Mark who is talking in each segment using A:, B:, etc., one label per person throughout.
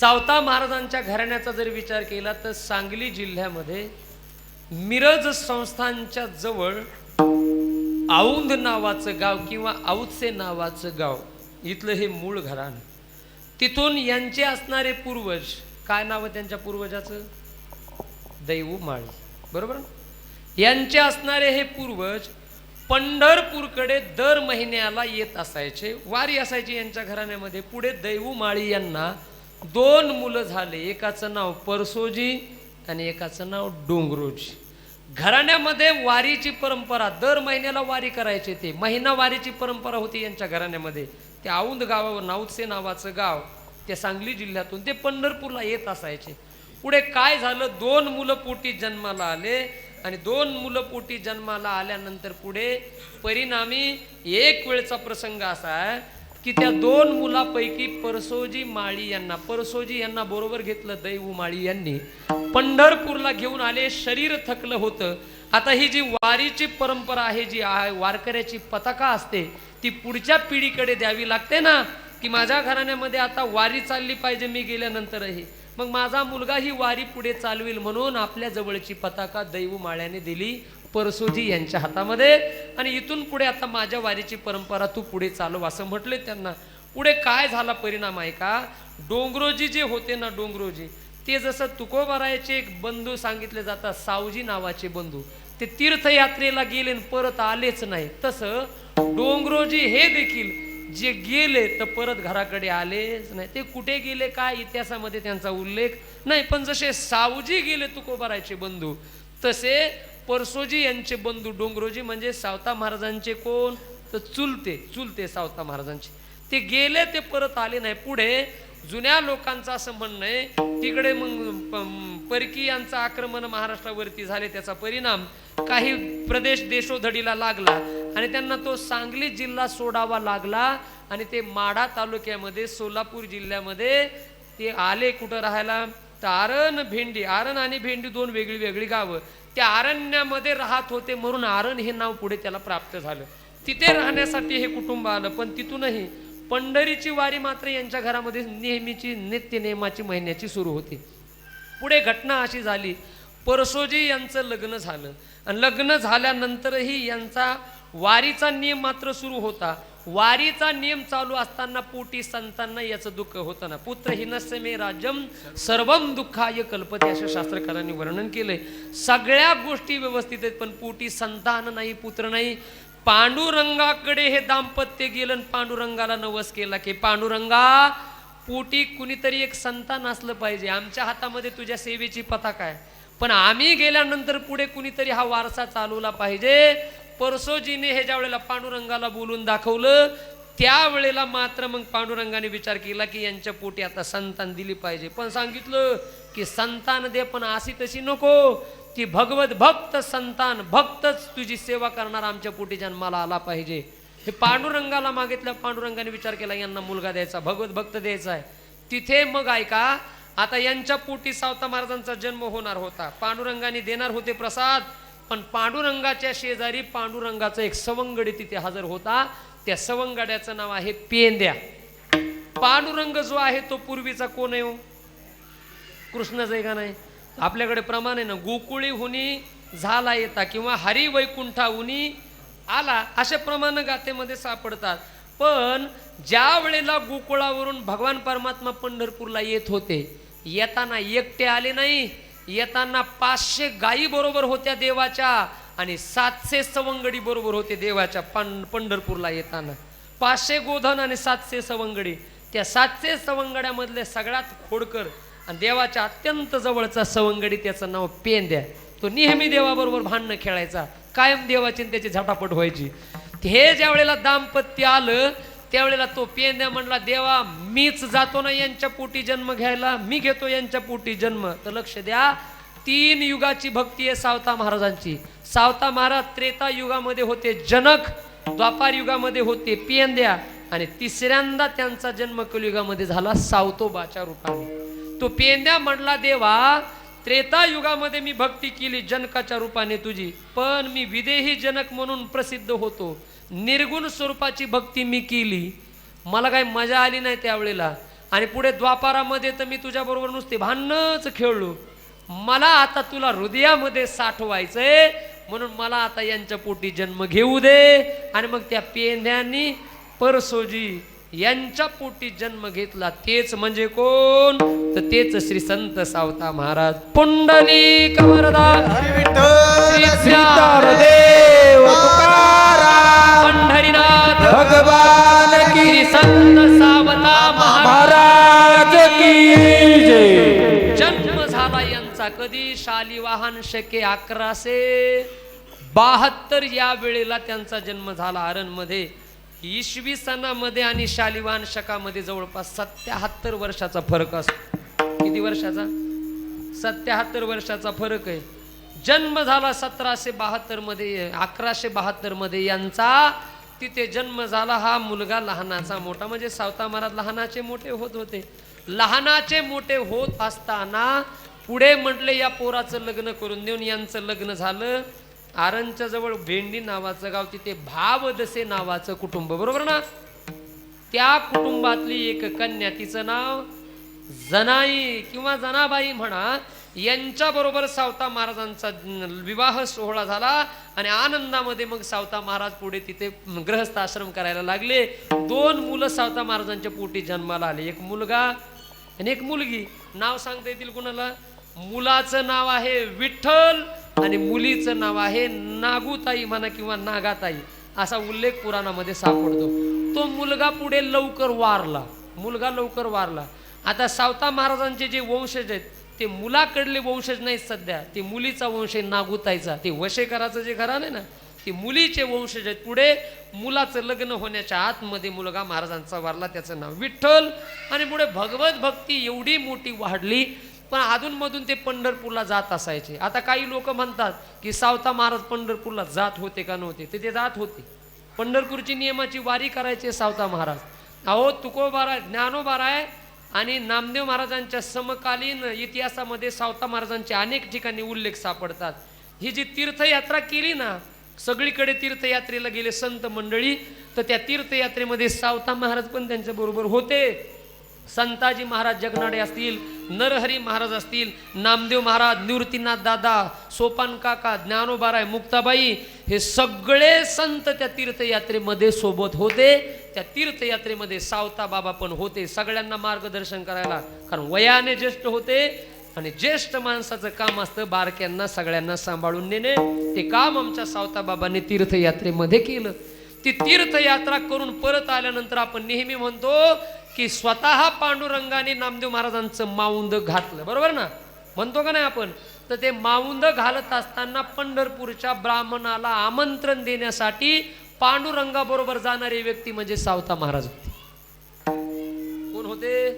A: सावता महाराजांच्या घराण्याचा जर विचार केला तर सांगली जिल्ह्यामध्ये मिरज संस्थांच्या जवळ औंध नावाचं गाव किंवा औदसे नावाचं गाव इथलं हे मूळ घराणं. तिथून यांचे असणारे पूर्वज काय नाव आहे त्यांच्या पूर्वजाचं? दैव माळी बरोबर? यांचे असणारे हे पूर्वज पंढरपूरकडे दर महिन्याला येत असायचे. वारी असायची यांच्या घराण्यामध्ये. पुढे दैवू माळी यांना दोन मुलं झाले. एकाचं नाव परसोजी आणि एकाचं नाव डोंगरोजी. घराण्यामध्ये वारीची परंपरा दर महिन्याला वारी करायचे ते. महिना वारीची परंपरा होती यांच्या घराण्यामध्ये. ते औंद गावावर नाऊदसे नावाचं गाव ते सांगली जिल्ह्यातून ते पंढरपूरला येत असायचे. पुढे काय झालं? दोन मुलं पोटी जन्माला आले आणि दोन मुलं पोटी जन्माला आल्यानंतर पुढे परिणामी एक वेळचा प्रसंग असा आहे की त्या दोन मुलापैकी परसोजी माळी यांना परसोजी यांना बरोबर घेतलं दैव माळी यांनी. पंढरपूरला घेऊन आले शरीर थकलं होतं. आता ही जी वारीची परंपरा आहे जी आहे वारकऱ्याची पताका असते ती पुढच्या पिढीकडे द्यावी लागते ना? की माझ्या घराण्यामध्ये आता वारी चालली पाहिजे मी गेल्यानंतरही. मग माझा मुलगा ही वारी पुढे चालवेल म्हणून आपल्या जवळची पताका दैव माळ्याने दिली परसोजी यांच्या हातामध्ये. आणि इथून पुढे आता माझ्या वारीची परंपरा तू पुढे चालव असं म्हटले त्यांना. पुढे काय झाला परिणाम आहे का? डोंगरोजी जे होते ना डोंगरोजी ते जसं तुकोबारायचे एक बंधू सांगितले जातात सावजी नावाचे बंधू ते तीर्थयात्रेला गेले परत आलेच नाही. तसं डोंगरोजी हे देखील जे गेले तर परत घराकडे आलेच नाही. ते कुठे गेले काय इतिहासामध्ये त्यांचा उल्लेख नाही. पण जसे सावजी गेले तुकोबारायचे बंधू तसे परसोजी यांचे बंधू डोंगरोजी म्हणजे सावता महाराजांचे कोण? तर चुलते चुलते सावता महाराजांचे. ते गेले ते परत आले नाही. पुढे जुन्या लोकांचं असं म्हणणं आहे तिकडे मग परकीयांचं आक्रमण महाराष्ट्रावरती झाले त्याचा परिणाम काही प्रदेश देशोधडीला लागला. आणि त्यांना तो सांगली जिल्हा सोडावा लागला आणि ते माढा तालुक्यामध्ये सोलापूर जिल्ह्यामध्ये ते आले कुठं राहायला? तर आरण भेंडी आरण आणि भेंडी दोन वेगळी वेगळी गावं. त्या आरण्यामध्ये राहत होते म्हणून आरण हे नाव पुढे त्याला प्राप्त झालं. तिथे राहण्यासाठी हे कुटुंब आलं पण तिथूनही पंढरीची वारी मात्र यांच्या घरामध्ये नेहमीची नित्य नेमाची महिन्याची सुरू होती. पुढे घटना अशी झाली. परसोजी यांचं लग्न झालं. आणि लग्न झाल्यानंतरही यांचा वारीचा नियम मात्र सुरू होता. वारीचा नियम चालू असताना पोटी संतांना याचं दुःख होतं ना. पुत्र हिनस्य मे राज्यम सर्वम दुःखाय कल्पते असं शास्त्रकारांनी वर्णन केलंय. सगळ्या गोष्टी व्यवस्थित आहेत पण पोटी संतान नाही पुत्र नाही. पांडुरंगाकडे हे दाम्पत्य गेलं आणि पांडुरंगाला नवस केला की पांडुरंगा पोटी कुणीतरी एक संतान असलं पाहिजे. आमच्या हातामध्ये तुझ्या सेवेची पताका आहे. पण आम्ही गेल्यानंतर पुढे कुणीतरी हा वारसा चालवला पाहिजे. परसोजीने हे ज्या वेळेला पांडुरंगाला बोलून दाखवलं त्यावेळेला मात्र मग पांडुरंगाने विचार केला की यांच्या पोटी आता संतान दिली पाहिजे. पण सांगितलं की संतान दे पण अशी तशी नको. की भगवत भक्त संतान भक्तच तुझी सेवा करणार आमच्या पोटी जन्माला आला पाहिजे. हे पांडुरंगाला मागितलं पांडुरंगाने विचार केला यांना मुलगा द्यायचा भगवत भक्त द्यायचा आहे. तिथे मग ऐका आता यांच्या पोटी सावता महाराजांचा जन्म होणार होता. पांडुरंगाने देणार होते प्रसाद पण पांडुरंगाच्या शेजारी पांडुरंगाचा एक सवंगडी तिथे हजर होता. त्या सवंगड्याचं नाव आहे पेंद्या. पांडुरंग जो आहे तो पूर्वीचा कोण आहे हो? कृष्णाचा आहे का नाही? आपल्याकडे प्रमाण आहे ना गोकुळी हुनी झाला येता किंवा हरी वैकुंठा हुनी आला अशा प्रमाण गाथेमध्ये सापडतात. पण ज्या वेळेला गोकुळावरून भगवान परमात्मा पंढरपूरला येत होते येताना एकटे आले नाही येताना पाचशे गायी बरोबर होत्या देवाच्या आणि सातशे सवंगडी बरोबर होते देवाच्या पं पंढरपूरला येताना. पाचशे गोधन आणि सातशे सवंगडी. त्या सातशे सवंगड्यामधले सगळ्यात खोडकर आणि देवाच्या अत्यंत जवळचा सवंगडी त्याचं नाव पेंद्या. तो नेहमी देवाबरोबर भांडणं खेळायचा. कायम देवाची त्याची झटापट व्हायची. हे ज्या वेळेला दाम्पत्य आलं त्यावेळेला तो पेंद्या म्हणला देवा मीच जातो ना यांच्या पोटी जन्म घ्यायला मी घेतो यांच्या पोटी जन्म. तर लक्ष द्या तीन युगाची भक्ती आहे सावता महाराजांची. सावता महाराज त्रेता युगामध्ये होते जनक द्वापार युगामध्ये होते पेंद्या आणि तिसऱ्यांदा त्यांचा जन्म कलियुगामध्ये झाला सावतोबाच्या रूपाने. तो पेंद्या म्हणला देवा त्रेता युगामध्ये मी भक्ती केली जनकाच्या रूपाने तुझी पण मी विदेही जनक म्हणून प्रसिद्ध होतो. निर्गुण स्वरूपाची भक्ती मी केली. मला काही मजा आली नाही त्यावेळेला. आणि पुढे द्वापारामध्ये तर मी तुझ्याबरोबर नुसते भांडणच खेळलो. मला आता तुला हृदयामध्ये साठवायचंय. म्हणून मला आता यांच्या पोटी जन्म घेऊ दे. आणि मग त्या पेंढ्यांनी परसोजी यांच्या पोटी जन्म घेतला. तेच म्हणजे कोण? तर तेच श्री संत सावता महाराज. पुंडली
B: तुकाराम
A: पंढरीनाथ.
B: भगवान की
A: संत सावता महाराज
B: की जय.
A: जन्म झाला यांचा कधी? शालिवाहन शके अकराशे बहात्तर या वेळेला त्यांचा जन्म झाला अरणमध्ये इसवी सणामध्ये आणि शालिवाहन शकामध्ये जवळपास सत्याहत्तर वर्षाचा फरक असतो. किती वर्षाचा? सत्याहत्तर वर्षाचा फरक आहे. जन्म झाला सतराशे बहात्तरमध्ये अकराशे बहात्तरमध्ये यांचा. तिथे जन्म झाला हा मुलगा लहानाचा मोठा म्हणजे सावता महाराज लहानाचे मोठे होत होते. लहानाचे मोठे होत असताना पुढे म्हटले या पोराचं लग्न करून देऊन यांचं लग्न झालं. आरणच्या जवळ भेंडी नावाचं गाव तिथे भावदसे नावाचं कुटुंब बरोबर ना? त्या कुटुंबातली एक कन्या तिचं नाव जनाई किंवा जनाबाई म्हणा यांच्या बरोबर सावता महाराजांचा विवाह सोहळा झाला आणि आनंदामध्ये मग सावता महाराज पुढे तिथे ग्रहस्थ आश्रम करायला लागले. दोन मुलं सावता महाराजांच्या पोटी जन्माला आले. एक मुलगा आणि एक मुलगी. नाव सांगता येतील कुणाला? मुलाचं नाव आहे विठ्ठल आणि मुलीचं नाव आहे नागूताई म्हणा किंवा नागाताई. असा उल्लेख पुराणामध्ये सापडतो. तो मुलगा पुढे लवकर वारला. मुलगा लवकर वारला. आता सावता महाराजांचे जे वंशज आहेत ते मुलाकडले वंशज नाहीत सध्या. ते मुलीचा वंश आहे नागुताईचा. ते वशेकराचं जे घराणं आहे ना ते मुलीचे वंशज आहेत पुढे. मुलाचं लग्न होण्याच्या आतमध्ये मुलगा महाराजांचा वारला त्याचं नाव विठ्ठल. आणि पुढे भगवत भक्ती एवढी मोठी वाढली पण अधूनमधून ते पंढरपूरला जात असायचे. आता काही लोक म्हणतात की सावता महाराज पंढरपूरला जात होते का नव्हते? ते ते जात होते. पंढरपूरची नियमाची वारी करायची सावता महाराज. अहो तुकोबारा ज्ञानोबारा आहे आणि नामदेव महाराजांच्या समकालीन इतिहासामध्ये सावता महाराजांचे अनेक ठिकाणी उल्लेख सापडतात. ही जी तीर्थयात्रा केली ना सगळीकडे तीर्थयात्रेला गेले संत मंडळी तर त्या तीर्थयात्रेमध्ये सावता महाराज पण त्यांच्या बरोबर होते. संताजी महाराज जगनाडे असतील नरहरी महाराज असतील नामदेव महाराज निवृत्तीनाथ दादा सोपान काका ज्ञानोबाराय मुक्ताबाई हे सगळे संत त्या तीर्थयात्रेमध्ये सोबत होते. त्या तीर्थयात्रेमध्ये सावता बाबा पण होते सगळ्यांना मार्गदर्शन करायला. कारण वयाने ज्येष्ठ होते आणि ज्येष्ठ माणसाचं काम असतं बारक्यांना सगळ्यांना सांभाळून नेणे. ते काम आमच्या सावता बाबांनी तीर्थयात्रेमध्ये केलं. ती तीर्थयात्रा करून परत आल्यानंतर आपण नेहमी म्हणतो की स्वतः पांडुरंगाने नामदेव महाराजांचं माऊंद घातलं. बरोबर ना? म्हणतो का नाही आपण? तर ते माऊंद घालत असताना पंढरपूरच्या ब्राह्मणाला आमंत्रण देण्यासाठी पांडुरंगाबरोबर जाणारी व्यक्ती म्हणजे सावता महाराज होते. कोण होते?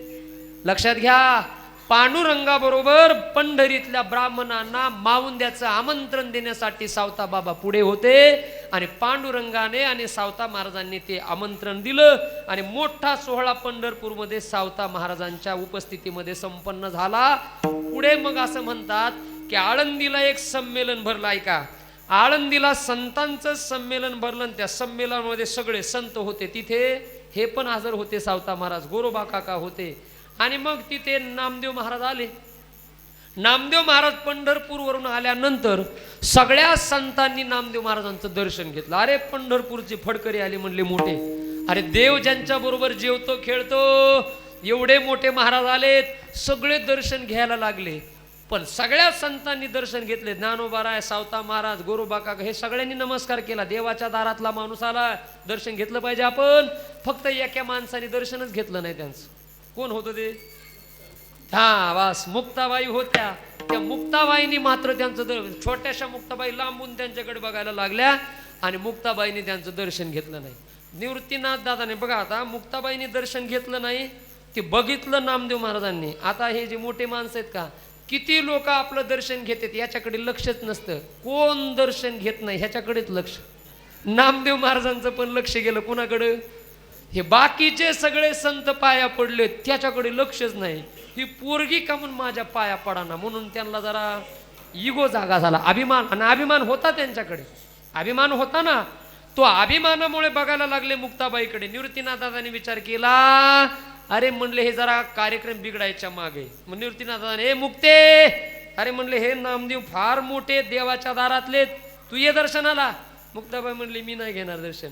A: लक्षात घ्या. पांडुरंगाबरोबर पंढरीतल्या ब्राह्मणांना माऊंद्याचं आमंत्रण देण्यासाठी सावता बाबा पुढे होते आणि पांडुरंगाने आणि सावता महाराजांनी ते आमंत्रण दिलं आणि मोठा सोहळा पंढरपूरमध्ये सावता महाराजांच्या उपस्थितीमध्ये संपन्न झाला. पुढे मग असं म्हणतात की आळंदीला एक संमेलन भरलं ऐका. आळंदीला संतांचं संमेलन भरलं त्या संमेलनामध्ये सगळे संत होते. तिथे हे पण हजर होते सावता महाराज गोरोबा काका होते. आणि मग तिथे नामदेव महाराज आले. नामदेव महाराज पंढरपूरवरून आल्यानंतर सगळ्या संतांनी नामदेव महाराजांचं दर्शन घेतलं. अरे पंढरपूरचे फडकरी आले म्हणले मोठे. अरे देव ज्यांच्या बरोबर जेवतो खेळतो एवढे मोठे महाराज आलेत सगळे दर्शन घ्यायला लागले. पण सगळ्या संतांनी दर्शन घेतले. ज्ञानोबाराय सावता महाराज गोरोबा काका हे सगळ्यांनी नमस्कार केला. देवाच्या दारातला माणूस आला. दर्शन घेतलं पाहिजे आपण. फक्त एका माणसाने दर्शनच घेतलं नाही त्यांचं. कोण होतं ते? हा वास. मुक्ताबाई होत्या. त्या मुक्ताबाईंनी मात्र त्यांचं छोट्याशा मुक्ताबाई लांबून त्यांच्याकडे बघायला लागल्या आणि मुक्ताबाईंनी त्यांचं दर्शन घेतलं नाही. निवृत्तीनाथ दादाने बघा आता मुक्ताबाईंनी दर्शन घेतलं नाही ते बघितलं नामदेव महाराजांनी. आता हे जे मोठे माणसं आहेत का किती लोक आपलं दर्शन घेतात याच्याकडे लक्षच नसतं. कोण दर्शन घेत नाही ह्याच्याकडेच लक्ष. नामदेव महाराजांचं पण लक्ष गेलं कुणाकडं? हे बाकीचे सगळे संत पाया पडले त्याच्याकडे लक्षच नाही. ही पोरगी का म्हणून माझ्या पाया पडाना? म्हणून त्यांना जरा इगो जागा झाला. अभिमान आणि अभिमान होता त्यांच्याकडे. अभिमान होता ना. तो अभिमानामुळे बघायला लागले मुक्ताबाईकडे. निवृत्तीनाथ विचार केला अरे म्हणले हे जरा कार्यक्रम बिघडायच्या मागे. मग निवृत्तीनाथ हे मुक्ते! अरे म्हणले हे नामदेव फार मोठे देवाच्या दारातले तू ये दर्शनाला. मुक्ताबाई म्हणले मी नाही घेणार दर्शन.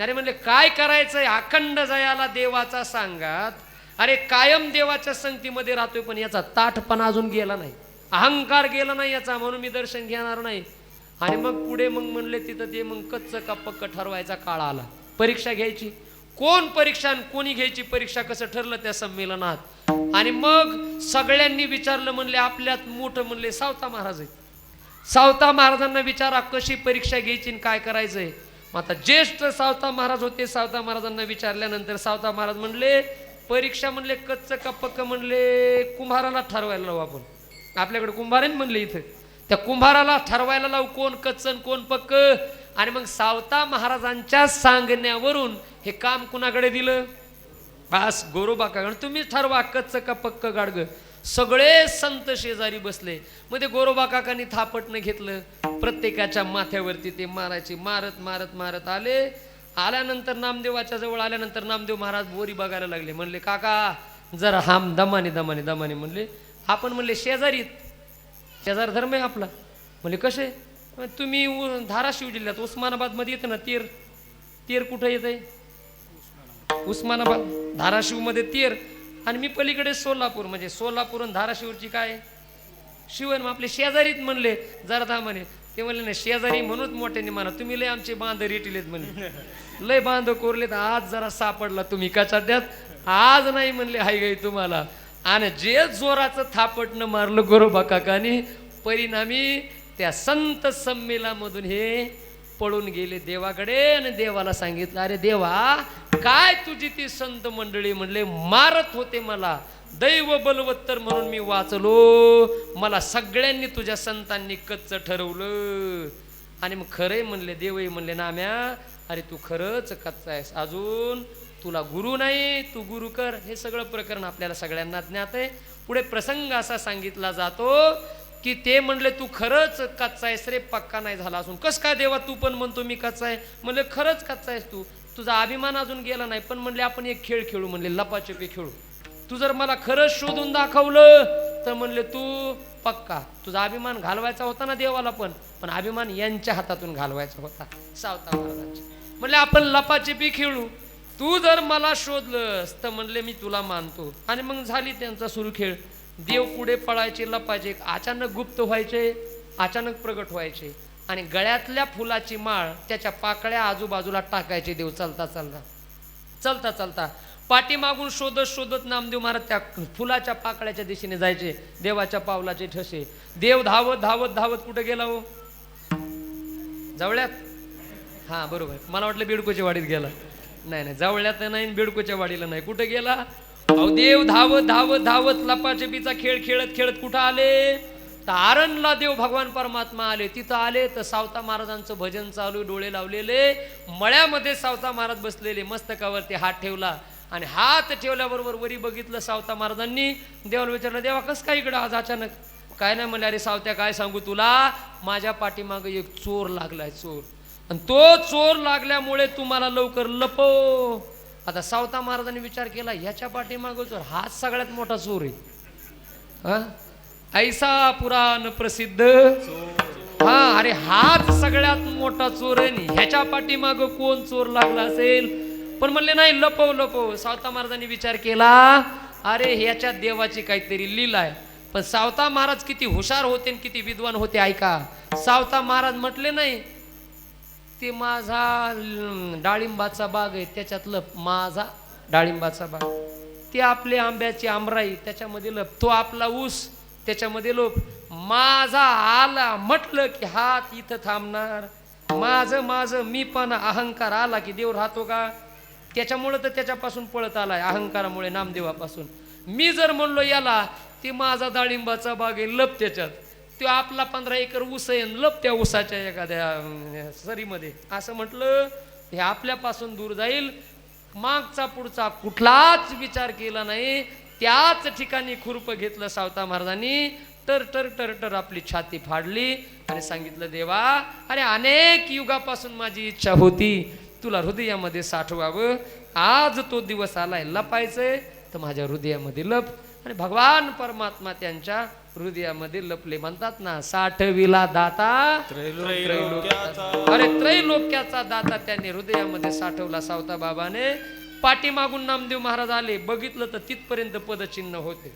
A: अरे म्हणले काय करायचंय? अखंड जयाला देवाचा सांगात. अरे कायम देवाच्या संगतीमध्ये राहतोय पण याचा ताठपणा अजून गेला नाही. अहंकार गेला नाही याचा म्हणून मी दर्शन घेणार नाही. आणि मग पुढे मग म्हणले तिथं ते मग कच्च का पक्क ठरवायचा काळ आला. परीक्षा घ्यायची. कोण परीक्षा आणि कोणी घ्यायची परीक्षा कसं ठरलं त्या संमेलनात? आणि मग सगळ्यांनी विचारलं म्हणले आपल्यात मोठं म्हणले सावता महाराज आहेत. सावता महाराजांना विचारा कशी परीक्षा घ्यायची आणि काय करायचंय? मग आता ज्येष्ठ सावता महाराज होते सावता महाराजांना विचारल्यानंतर सावता महाराज म्हणले परीक्षा म्हणले कच्च का पक्क म्हणले कुंभाराला ठरवायला लावू आपण. आपल्याकडे कुंभारेन म्हणले इथं. त्या कुंभाराला ठरवायला लावू कोण कच्चन कोण पक्क? आणि मग सावता महाराजांच्या सांगण्यावरून हे काम कुणाकडे दिलं? बास गोरोबा का तुम्ही ठरवा कच्च का पक्क गाडग. सगळे संत शेजारी बसले. मग ते गोरोबा काकांनी थापटणं घेतलं. प्रत्येकाच्या माथ्यावरती ते मारायचे. मारत मारत मारत आले. आल्यानंतर नामदेवाच्या जवळ आल्यानंतर नामदेव महाराज बोरी बघायला लागले. म्हणले काका जरा हाम दमाने दमाने दमाने. म्हणले आपण म्हणले शेजारीत शेजार धर्म आहे आपला. म्हणले कसे? तुम्ही उ- धाराशिव जिल्ह्यात उस्मानाबादमध्ये येतं ना तीर तीर कुठं येत आहे उस्मानाबाद धाराशिवमध्ये तेर. तीर आणि मी पलीकडे सोलापूर म्हणजे सोलापूर आणि धाराशिवची काय? शिवण मग आपले शेजारीत म्हणले जरा म्हणे. ते म्हणले ना शेजारी म्हणूनच मोठ्याने म्हणा तुम्ही लय आमचे बांध रेटिलेत म्हणे. लय बांध कोरलेत आज जरा सापडला तुम्ही कचाट्यात आज नाही म्हणले हाय गाई तुम्हाला. आणि जे जोराचं थापटणं मारलं गोरोबा काकाने परिणामी त्या संत संमेलामधून हे पळून गेले देवाकडे आणि देवाला सांगितलं अरे देवा काय तुझी ती संत मंडळी म्हणले मारत होते मला. दैव बलवत्तर म्हणून मी वाचलो. मला सगळ्यांनी तुझ्या संतांनी कच्च ठरवलं. आणि मग खरे म्हणले देवही म्हणले नाम्या अरे तू खरंच कच्चा आहेस. अजून तुला गुरु नाही तू गुरु कर. हे सगळं प्रकरण आपल्याला सगळ्यांना ज्ञात आहे. पुढे प्रसंग असा सांगितला जातो की ते म्हणले तू खरंच कच्चा आहेस रे पक्का नाही झाला असून. कस काय देवा तू पण म्हणतो मी कच्चा आहे. म्हणले खरंच कच्चा आहेस तू. तुझा अभिमान अजून गेला नाही. पण म्हणले आपण एक खेळ खेळू. म्हणले लपाछपी खेळू. तू जर मला खरंच शोधून दाखवलं तर म्हणले तू पक्का. तुझा अभिमान घालवायचा होता ना देवाला पण पण अभिमान यांच्या हातातून घालवायचा होता. सावता महाराजांच्या म्हणले आपण लपाचपी खेळू. तू जर मला शोधलंस तर म्हणले मी तुला मानतो. आणि मग झाली त्यांचा सुरू खेळ देव पुढे पळायचे लपायचे अचानक गुप्त व्हायचे अचानक प्रगट व्हायचे. आणि गळ्यातल्या फुलाची माळ त्याच्या पाकळ्या आजूबाजूला टाकायचे देव. चालता चालता. चालता चालता. पाठीमागून शोधत शोधत नामदेव महाराज त्या फुलाच्या पाकळ्याच्या दिशेने जायचे. देवाच्या पावलाचे ठसे. देव धावत धावत धावत कुठे गेला हो? जवळ्यात? हा बरोबर. मला वाटलं बिडकोच्या वाडीत गेला. नाही नाही जवळ्यात नाही बिडकोच्या वाडीला नाही. कुठे गेला? अहो देव धावत धावत धावत लपाछपीचा खेळ खेळत खेळत कुठं आले? तर आरणला देव भगवान परमात्मा आले. तिथं आले तर सावता महाराजांचं भजन चालू डोळे लावलेले. मळ्यामध्ये सावता महाराज बसलेले मस्तकावरती हात ठेवला. आणि हात ठेवल्याबरोबर वरी बघितलं सावता महाराजांनी. देवाला विचारलं देवा कसं काय इकडं आज अचानक? काय नाही म्हणले अरे सावत्या काय सांगू तुला? माझ्या पाठीमागं एक चोर लागलाय चोर. आणि तो चोर लागल्यामुळे तुम्हाला लवकर लपो आता सावता महाराजांनी विचार केला ह्याच्या पाठीमागं चोर हाच सगळ्यात मोठा चोर आहे. हा? ऐसा पुराण प्रसिद्ध. हा अरे हाच सगळ्यात मोठा चोर आहे. ह्याच्या पाठीमाग कोण चोर लागला असेल? पण म्हणले नाही लपव लपव. सावता महाराजांनी विचार केला अरे ह्याच्या देवाची काहीतरी लीला आहे. पण सावता महाराज किती हुशार होते आणि किती विद्वान होते ऐका. सावता महाराज म्हटले नाही ते माझा डाळिंबाचा बाग आहे त्याच्यातलं माझा डाळिंबाचा बाग. ते आपले आंब्याची आमराई त्याच्यामध्ये लप. तो आपला ऊस त्याच्यामध्ये लोप. माझा आला म्हटलं की हात इथं थांबणार. माझं माझं मी पण अहंकार आला की देव राहतो का? त्याच्यामुळं तर त्याच्यापासून पळत आलाय अहंकारामुळे नामदेवापासून. मी जर म्हणलो याला ते माझा डाळिंबाचा बाग आहे लप त्याच्यात. तो आपला पंधरा एकर ऊस आहे लप त्या ऊसाच्या एखाद्या सरीमध्ये. असं म्हटलं हे आपल्यापासून दूर जाईल. मागचा पुढचा कुठलाच विचार केला नाही. त्याच ठिकाणी खुरप घेतलं सावता महाराजांनी. तर तर टर तर आपली छाती फाडली आणि सांगितलं देवा अरे अनेक युगापासून माझी इच्छा होती. तुला हृदयामध्ये साठवावं. आज तो दिवस आलाय लपायचंय. तर माझ्या हृदयामध्ये लप. आणि भगवान परमात्मा त्यांच्या हृदयामध्ये लपले. म्हणतात ना साठविला दाता त्रैलोक्याचा. अरे त्रैलोक्याचा दाता त्यांनी हृदयामध्ये साठवला सावता बाबाने. पाठीमागून नामदेव महाराज आले. बघितलं तर तिथपर्यंत पदचिन्ह होते.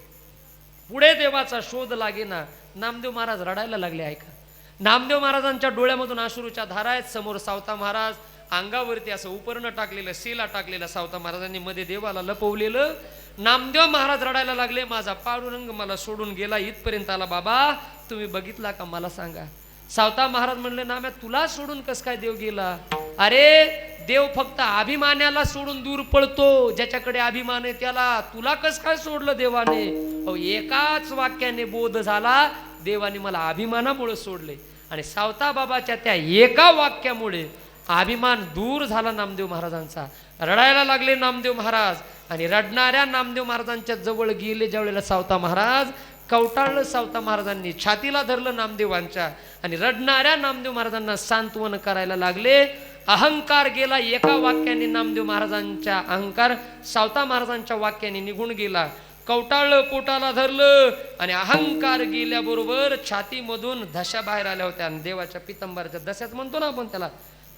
A: पुढे देवाचा शोध लागेना. नामदेव महाराज रडायला लागले ऐका. नामदेव महाराजांच्या डोळ्यामधून अश्रूच्या धारा आहेत. समोर सावता महाराज अंगावरती असं उपरणं टाकलेलं सेला टाकलेलं सावता महाराजांनी मध्ये देवाला लपवलेलं. नामदेव महाराज रडायला लागले माझा पाडुरंग मला सोडून गेला इथपर्यंत आला बाबा. तुम्ही बघितला का मला सांगा. सावता महाराज म्हणले ना म्या तुला सोडून कस काय देव गेला? अरे देव फक्त अभिमानाला सोडून दूर पळतो ज्याच्याकडे अभिमान आहे त्याला. तुला कस काय सोडलं देवाने? अहो एकाच वाक्याने बोध झाला देवाने मला अभिमानामुळे सोडले. आणि सावता बाबाच्या त्या एका वाक्यामुळे अभिमान दूर झाला नामदेव महाराजांचा. रडायला लागले नामदेव महाराज आणि रडणाऱ्या नामदेव महाराजांच्या जवळ गेले ज्यावेळेला सावता महाराज कवटाळलं सावता महाराजांनी छातीला धरलं नामदेवांच्या आणि रडणाऱ्या नामदेव महाराजांना सांत्वन करायला लागले. अहंकार गेला एका वाक्याने नामदेव महाराजांच्या अहंकार सावता महाराजांच्या वाक्याने निघून गेला. कवटाळलं पोटाला धरलं आणि अहंकार गेल्याबरोबर छातीमधून धशा बाहेर आल्या होत्या आणि देवाच्या पितंबराच्या दशात म्हणतो ना आपण त्याला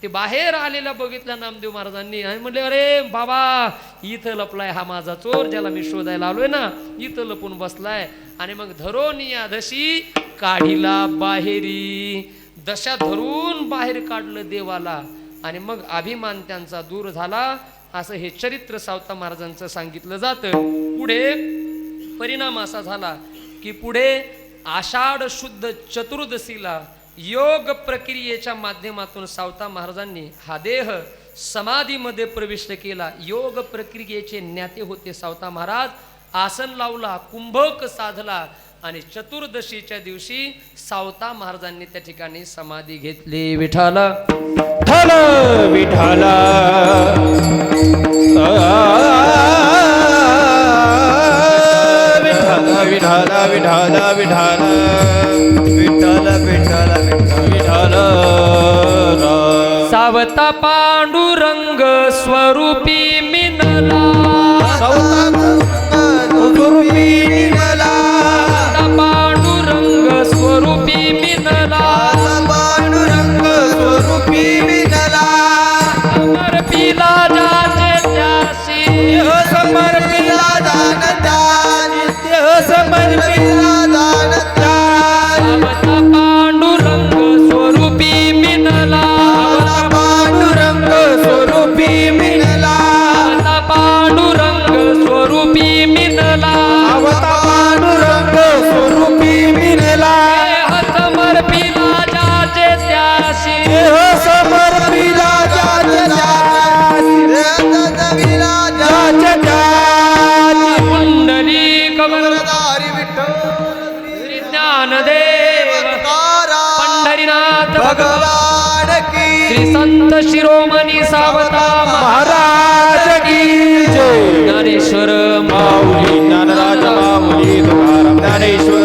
A: ते बाहेर आलेल्या बघितल्या नामदेव महाराजांनी. आणि म्हणले अरे बाबा इथं लपलाय हा माझा चोर ज्याला मी शोधायला आलोय ना इथं लपून बसलाय. आणि मग धरून या दशी काढीला बाहेरी. दशा धरून बाहेर काढलं देवाला. आणि मग अभिमान त्यांचा दूर झाला. असं हे चरित्र सावता महाराजांचं सांगितलं जातं. पुढे परिणाम असा झाला की पुढे आषाढ शुद्ध चतुर्दशीला योग प्रक्रियेच्या माध्यमातून सावता महाराजांनी हा देह समाधीमध्ये प्रविष्ट केला. योग प्रक्रियेचे ज्ञाते होते सावता महाराज. आसन लावला कुंभक साधला आणि चतुर्दशीच्या दिवशी सावता महाराजांनी त्या ठिकाणी समाधी घेतली. विठाला
B: विठ्ठल विठ्ठल विठ्ठल विठ्ठल.
A: तप शिरोमणी सावता
B: महाराज की जय.
A: ज्ञानेश्वर